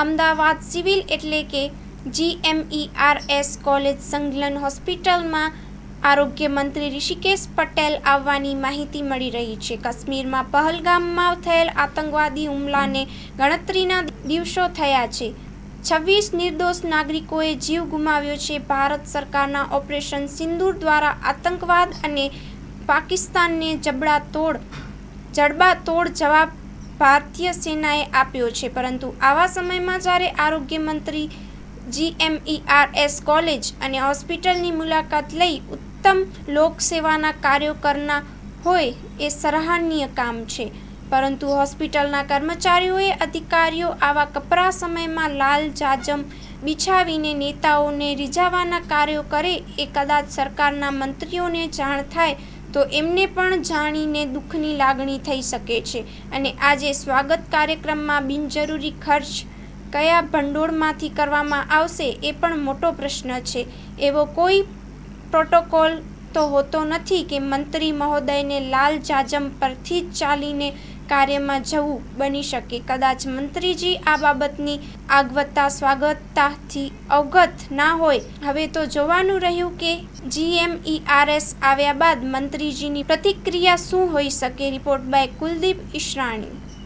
Ahmedabad civil એટલે કે GMERS college સંગલન હોસ્પિટલમાં આરોગ્ય મંત્રી ઋષિકેશ પટેલ આવવાની માહિતી મળી રહી છે. કાશ્મીરમાં પહલગામમાં થયેલ આતંકવાદી હુમલાને ગણતરીના દિવસો થયા છે. છવ્વીસ નિર્દોષ નાગરિકોએ જીવ ગુમાવ્યો છે. ભારત સરકારના ઓપરેશન સિંદૂર દ્વારા આતંકવાદ અને પાકિસ્તાનને જબડા તોડ જડબાતોડ જવાબ ભારતીય સેનાએ આપ્યો છે. પરંતુ આવા સમયમાં જ્યારે આરોગ્ય મંત્રી જીએમઈઆરએસ કોલેજ અને હોસ્પિટલની મુલાકાત લઈ ઉત્તમ લોકસેવાના કાર્યો કરના હોય એ સરાહનીય કામ છે. પરંતુ હોસ્પિટલના કર્મચારીઓએ અધિકારીઓ આવા કપરા સમયમાં લાલ જાજમ બિછાવીને નેતાઓને રીઝાવાના કાર્યો કરે એ કદાચ સરકારના મંત્રીઓને જાણ થાય તો એમને પણ જાણીને દુઃખની લાગણી થઈ શકે છે. અને આજે સ્વાગત કાર્યક્રમમાં બિનજરૂરી ખર્ચ કયા ભંડોળમાંથી કરવામાં આવશે એ પણ મોટો પ્રશ્ન છે. એવો કોઈ પ્રોટોકોલ તો હોતો નથી કે મંત્રી મહોદયને લાલ જાજમ પરથી જ ચાલીને કાર્યમાં જવું બની શકે. કદાચ મંત્રીજી આ બાબતની આગવત્તા સ્વાગતતાથી અવગત ના હોય. હવે તો જોવાનું રહ્યું કે જીએમઈઆરએસ આવ્યા બાદ મંત્રીજીની પ્રતિક્રિયા શું હોઈ શકે. Report by Kuldeep Ishrani.